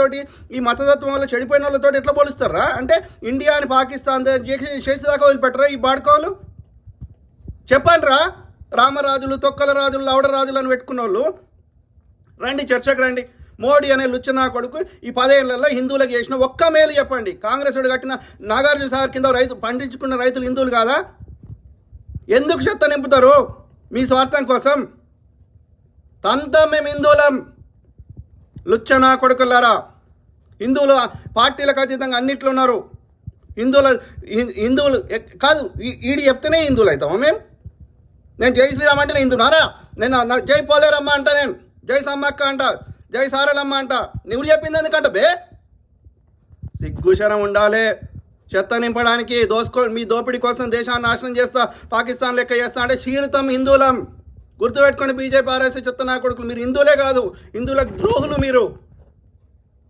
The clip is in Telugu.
తోటి ఈ మతతత్వం వల్ల చెడిపోయిన వాళ్ళతో ఎట్లా పోలుస్తారా? అంటే ఇండియా అని పాకిస్తాన్ చేసేదాకా వదిలిపెట్టరా ఈ బాడుకోలు? చెప్పండి రా రామరాజులు తొక్కల రాజులు లవడ రాజులు అని పెట్టుకున్న వాళ్ళు. రండి చర్చకు రండి. మోడీ అనే లుచ్చనా కొడుకు ఈ పదేళ్ళలో హిందువులకు చేసిన ఒక్క మేలు చెప్పండి. కాంగ్రెస్ వాడు కట్టిన నాగార్జున సాగర్ కింద రైతు పండించుకున్న రైతులు హిందువులు కాదా? ఎందుకు చెత్త నింపుతారు? మీ స్వార్థం కోసం. తంతా మేము హిందువులం. లుచ్చనా కొడుకులారా? హిందువులు పార్టీలకు అతీతంగా అన్నిట్లో ఉన్నారు. హిందువుల హిందువులు ఎక్- కాదు ఈడి చెప్తేనే హిందువులు అవుతామా మేము నేను జై శ్రీరామ్ అంటే నేను హిందునారా నేను జై పోలేరమ్మ అంట నేను. జై సమ్మక్క అంట. జై సారలమ్మ అంట. నువ్వు చెప్పింది ఎందుకంట బే? సిగ్గుశరం ఉండాలి. చెత్త నింపడానికి దోసుకో మీ దోపిడీ కోసం దేశాన్ని నాశనం చేస్తా పాకిస్తాన్ లెక్క చేస్తా అంటే క్షీరితం హిందువులం. గుర్తుపెట్టుకోండి బీజేపీ ఆర్ఎస్ చెత్త నా కొడుకులు మీరు హిందువులే కాదు హిందువులకు ద్రోహులు మీరు.